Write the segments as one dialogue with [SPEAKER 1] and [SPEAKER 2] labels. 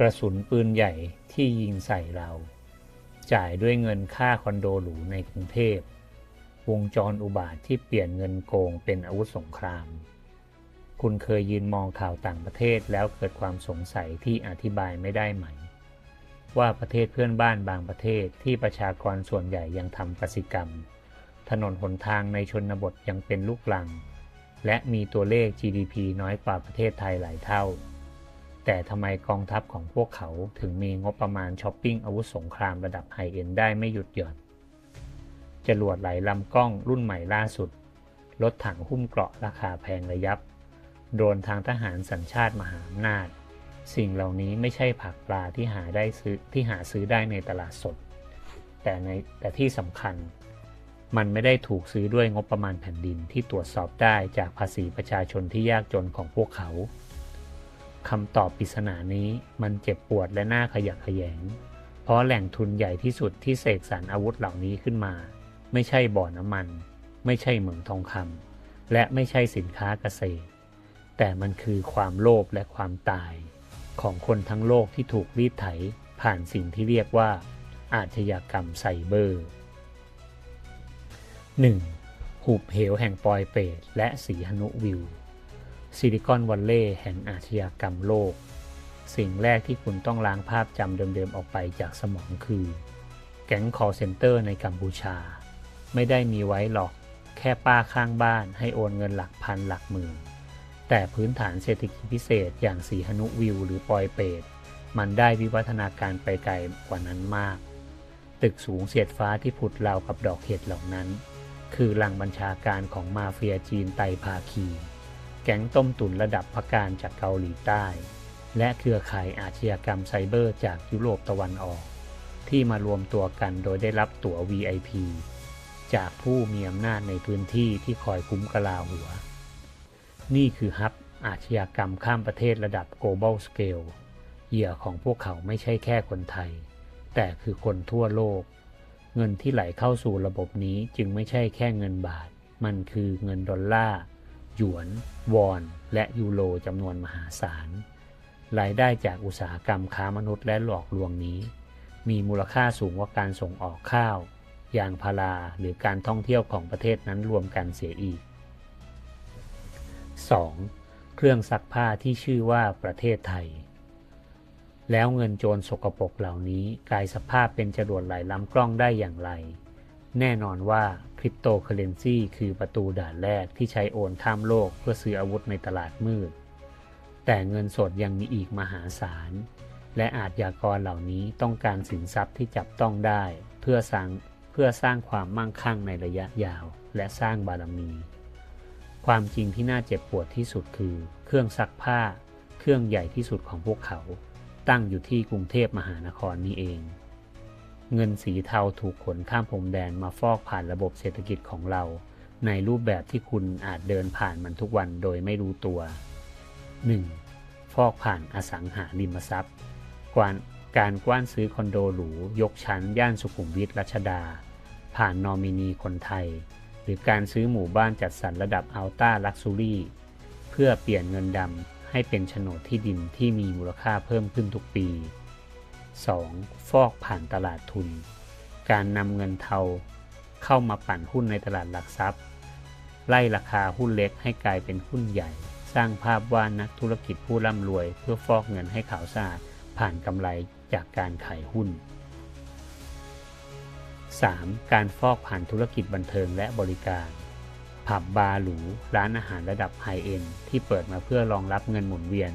[SPEAKER 1] กระสุนปืนใหญ่ที่ยิงใส่เรา จ่ายด้วยเงินค่าคอนโดหรูในกรุงเทพ วงจรอุบาทที่เปลี่ยนเงินโกงเป็นอาวุธสงคราม คุณเคยยืนมองข่าวต่างประเทศแล้วเกิดความสงสัยที่อธิบายไม่ได้ไหม ว่าประเทศเพื่อนบ้านบางประเทศที่ประชากรส่วนใหญ่ยังทำกสิกรรม ถนนหนทางในชนบทยังเป็นลูกลัง และมีตัวเลข GDP น้อยกว่าประเทศไทยหลายเท่า แต่ทำไมกองทัพของพวกเขาถึงมีงบประมาณช้อปปิ้งอาวุธสงครามระดับไฮเอ็นได้ไม่หยุดหย่อน จรวดไหลลำกล้องรุ่นใหม่ล่าสุด รถถังหุ้มเกราะราคาแพงระยับ โดนทางทหารสัญชาติมหาอำนาจ สิ่งเหล่านี้ไม่ใช่ผักปลาที่หาได้ซื้อที่หาซื้อได้ในตลาดสด แต่ในแต่ที่สำคัญ มันไม่ได้ถูกซื้อด้วยงบประมาณแผ่นดินที่ตรวจสอบได้จากภาษีประชาชนที่ยากจนของพวกเขา คำตอบปริศนานี้มันเจ็บปวดและน่าขยะแขยง เพราะแหล่งทุนใหญ่ที่สุดที่เสกสรรอาวุธเหล่านี้ขึ้นมา ไม่ใช่บ่อน้ำมัน ไม่ใช่เหมืองทองคำและไม่ใช่สินค้าเกษตร แต่มันคือความโลภและความตาย ของคนทั้งโลกที่ถูกรีดไถผ่านสิ่งที่เรียกว่า อาชญากรรมไซเบอร์ 1. หุบเหวแห่งปอยเปตและสีหนุวิว ซิลิคอนวัลเลย์แห่งอาชญากรรมโลก สิ่งแรกที่คุณต้องล้างภาพจำเดิมๆออกไปจากสมองคือ แก๊งคอเซ็นเตอร์ในกัมพูชา ไม่ได้มีไว้หรอกแค่ป้าข้างบ้านให้โอนเงินหลักพันหลักหมื่น แต่พื้นฐานเศรษฐกิจพิเศษอย่างสีหนุวิวหรือปอยเปตมันได้วิวัฒนาการไปไกลกว่านั้นมาก ตึกสูงเสียดฟ้าที่ผุดราวกับดอกเห็ดเหล่านั้น คือหลังบัญชาการของมาเฟียจีนไตภาคี แก๊งต้มตุ๋นระดับพักการจากเกาหลีใต้ และเครือข่ายอาชญากรรมไซเบอร์จากยุโรปตะวันออก ที่มารวมตัวกันโดยได้รับตั๋ว VIP จากผู้มีอำนาจในพื้นที่ที่คอยคุ้มกะลาหัว นี่คือฮับอาชญากรรมข้ามประเทศระดับ global scale เหยื่อของพวกเขาไม่ใช่แค่คนไทย แต่คือคนทั่วโลก เงินที่ไหลเข้าสู่ระบบนี้จึงไม่ใช่แค่เงินบาท มันคือเงินดอลลาร์ หยวน วอน และยูโรจำนวนมหาศาล รายได้จากอุตสาหกรรมค้ามนุษย์และหลอกลวงนี้ มีมูลค่าสูงกว่าการส่งออกข้าว ยางพาราหรือการท่องเที่ยวของประเทศนั้นรวมกันเสียอีก 2. เครื่องซักผ้าที่ชื่อว่าประเทศไทย แล้วเงินโจรสกปรกเหล่านี้กลายสภาพเป็นจรวดไหลล้ำกล้องได้อย่างไร แน่นอนว่าคริปโตเคอเรนซีคือประตูด่านแรกที่ใช้โอนข้ามโลกเพื่อซื้ออาวุธในตลาดมืด แต่เงินสดยังมีอีกมหาศาล และอาจยากรเหล่านี้ต้องการสินทรัพย์ที่จับต้องได้เพื่อสร้างเพื่อสร้างความมั่งคั่งในระยะยาว และสร้างบารมี ความจริงที่น่าเจ็บปวดที่สุดคือ เครื่องซักผ้า เครื่องใหญ่ที่สุดของพวกเขา ตั้งอยู่ที่กรุงเทพมหานครนี่เอง เงินสีเทาถูกขนข้ามพรมแดนมาฟอกผ่านระบบเศรษฐกิจของเรา ในรูปแบบที่คุณอาจเดินผ่านมันทุกวันโดยไม่รู้ตัว 1. ฟอกผ่านอสังหาริมทรัพย์กวานการกว้านซื้อคอนโดหรูยกชั้นย่านสุขุมวิทรัชดา ผ่านนอมินีคนไทย หรือการซื้อหมู่บ้านจัดสรรระดับอัลต้าลักซูรี่เพื่อเปลี่ยนเงินดำให้เป็นโฉนดที่ดินที่มีมูลค่าเพิ่มขึ้นทุกปี 2. ฟอกผ่านตลาดทุน การนำเงินเทาเข้ามาปั่นหุ้นในตลาดหลักทรัพย์ ไล่ราคาหุ้นเล็กให้กลายเป็นหุ้นใหญ่ สร้างภาพว่านักธุรกิจผู้ร่ำรวย เพื่อฟอกเงินให้ขาวสะอาดผ่านกำไรจากการขายหุ้น 3. การฟอกผ่านธุรกิจบันเทิงและบริการ ผับบาร์หรู ร้านอาหารระดับไฮเอ็นที่เปิดมาเพื่อรองรับเงินหมุนเวียน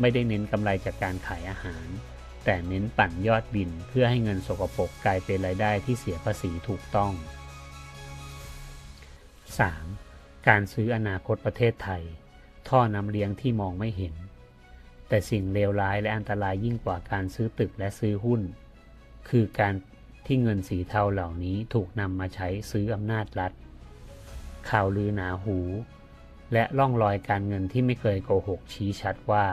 [SPEAKER 1] ไม่ได้เน้นกำไรจากการขายอาหาร แต่เน้นปั่นยอดบินเพื่อให้เงินสกปรกกลายเป็นรายได้ที่เสียภาษีถูกต้อง 3. การซื้ออนาคตประเทศไทย ท่อน้ำเลี้ยงที่มองไม่เห็น แต่สิ่งเลวร้ายและอันตรายยิ่งกว่าการซื้อตึกและซื้อหุ้น คือการที่เงินสีเทาเหล่านี้ถูกนำมาใช้ซื้ออำนาจรัฐ ข่าวลือหนาหู และล่องรอยการเงินที่ไม่เคยโกหกชี้ชัดว่า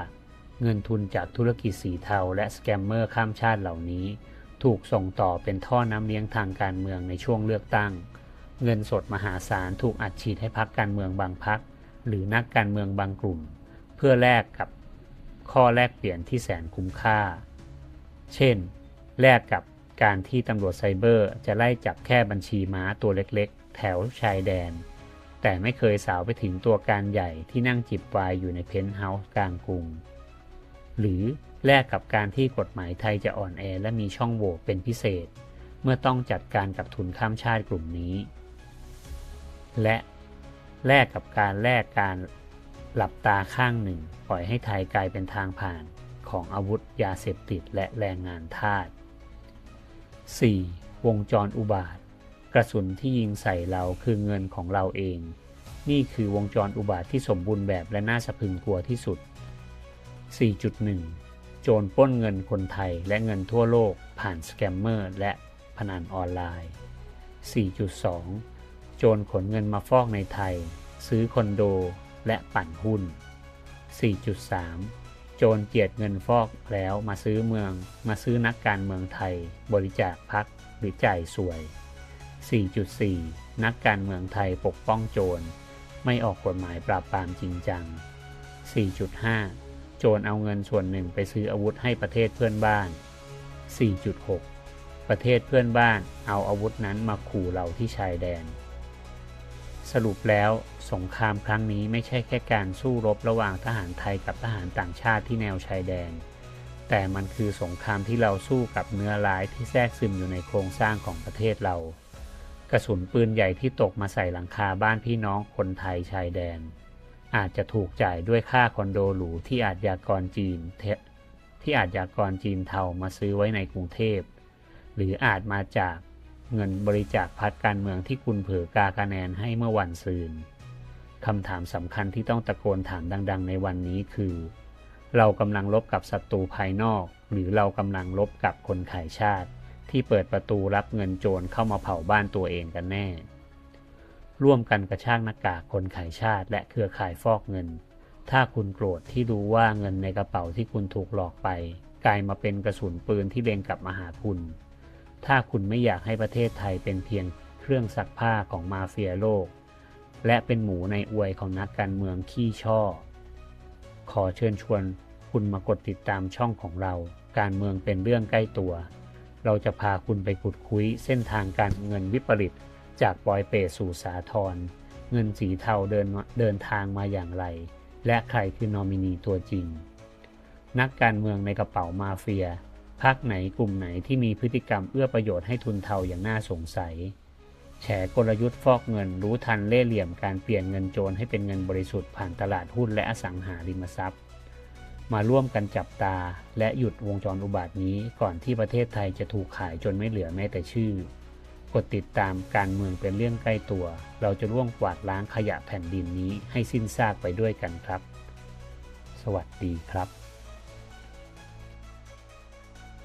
[SPEAKER 1] เงินทุนจากธุรกิจสีเทาและสแกมเมอร์ข้ามชาติเหล่านี้ ถูกส่งต่อเป็นท่อน้ำเลี้ยงทางการเมืองในช่วงเลือกตั้ง เงินสดมหาศาลถูกอัดฉีดให้พักการเมืองบางพัก หรือนักการเมืองบางกลุ่ม เพื่อแลกกับข้อแลกเปลี่ยนที่แสนคุ้มค่า เช่น แลกกับการที่ตำรวจไซเบอร์จะไล่จับแค่บัญชีม้าตัวเล็กๆ แถวชายแดน แต่ไม่เคยสาวไปถึงตัวการใหญ่ที่นั่งจิบวายอยู่ในเพนท์เฮาส์กลางกรุง หรือแลกกับการที่กฎหมายไทยจะอ่อนแอและมีช่องโหว่เป็นพิเศษ เมื่อต้องจัดการกับทุนข้ามชาติกลุ่มนี้ และแลกกับการแลกการหลับตาข้างหนึ่ง ปล่อยให้ไทยกลายเป็นทางผ่านของอาวุธยาเสพติดและแรงงานทาส 4. วงจรอุบาท กระสุนที่ยิงใส่เราคือเงินของเราเอง นี่คือวงจรอุบาทที่สมบูรณ์แบบและน่าสะพึงกลัวที่สุด 4.1 โจรปล้นเงินคนไทยและเงินทั่วโลกผ่านสแกมเมอร์และพนันออนไลน์ 4.2 โจรขนเงินมาฟอกในไทย ซื้อคอนโดและปั่นหุ้น 4.3 โจรเจียดเงินฟอกแล้วมาซื้อเมือง มาซื้อนักการเมืองไทย บริจาคพักหรือจ่ายสวย 4.4 นักการเมืองไทยปกป้องโจร ไม่ออกกฎหมายปราบปรามจริงจัง 4.5 โจรเอาเงินส่วนหนึ่งไปซื้ออาวุธให้ประเทศเพื่อนบ้าน 4.6 ประเทศเพื่อนบ้านเอาอาวุธนั้นมาขู่เราที่ชายแดน สรุปแล้วสงครามครั้งนี้ไม่ใช่แค่การสู้รบระหว่างทหารไทยกับทหารต่างชาติที่แนวชายแดน แต่มันคือสงครามที่เราสู้กับเนื้อร้ายที่แทรกซึมอยู่ในโครงสร้างของประเทศเรา กระสุนปืนใหญ่ที่ตกมาใส่หลังคาบ้านพี่น้องคนไทยชายแดน อาจจะถูกจ่ายด้วยค่าคอนโดหรูที่อาจยากรจีนเทที่อาจยากรจีนเทามาซื้อไว้ในกรุงเทพ หรืออาจมาจากเงินบริจาคพักการเมืองที่คุณเผอกาคะแนนให้เมื่อวันซืนคำถามสำคัญที่ต้องตะโกนถามดัง ๆ ในวันนี้คือ เรากำลังลบกับศัตรูภายนอก หรือเรากำลังลบกับคนขายชาติ ที่เปิดประตูรับเงินโจรเข้ามาเผาบ้านตัวเองกันแน่ ร่วมกันกระชากหน้ากากคนขายชาติ และเครือข่ายฟอกเงิน ถ้าคุณโกรธที่รู้ว่าเงินในกระเป๋าที่คุณถูกหลอกไป กลายมาเป็นกระสุนปืนที่เล็งกลับมาหาคุณ ถ้าคุณไม่อยากให้ประเทศไทยเป็นเพียงเครื่องซักผ้าของมาเฟียโลก และเป็นหมูในอวยของนักการเมืองขี้ช่อ ขอเชิญชวนคุณมากดติดตามช่องของเรา การเมืองเป็นเรื่องใกล้ตัว เราจะพาคุณไปขุดคุยเส้นทางการเงินวิปริต จากปอยเปรตสู่สาทรเงินสีเทาเดินเดินทางมาอย่างไร และใครคือนอมินีตัวจริง นักการเมืองในกระเป๋ามาเฟียพักไหนกลุ่มไหนที่มีพฤติกรรมเอื้อประโยชน์ให้ทุนเทาอย่างน่าสงสัย แฉกลยุทธ์ฟอกเงินรู้ทันเล่เหลี่ยมการเปลี่ยนเงินโจรให้เป็นเงินบริสุทธิ์ผ่านตลาดหุ้นและอสังหาริมทรัพย์ มาร่วมกันจับตาและหยุดวงจรอุบาทนี้ก่อนที่ประเทศไทยจะถูกขายจนไม่เหลือแม้แต่ชื่อ กดติดตามการเมืองเป็นเรื่องใกล้ตัว เราจะร่วมกวาดล้างขยะแผ่นดินนี้ให้สิ้นซากไปด้วยกันครับ สวัสดีครับ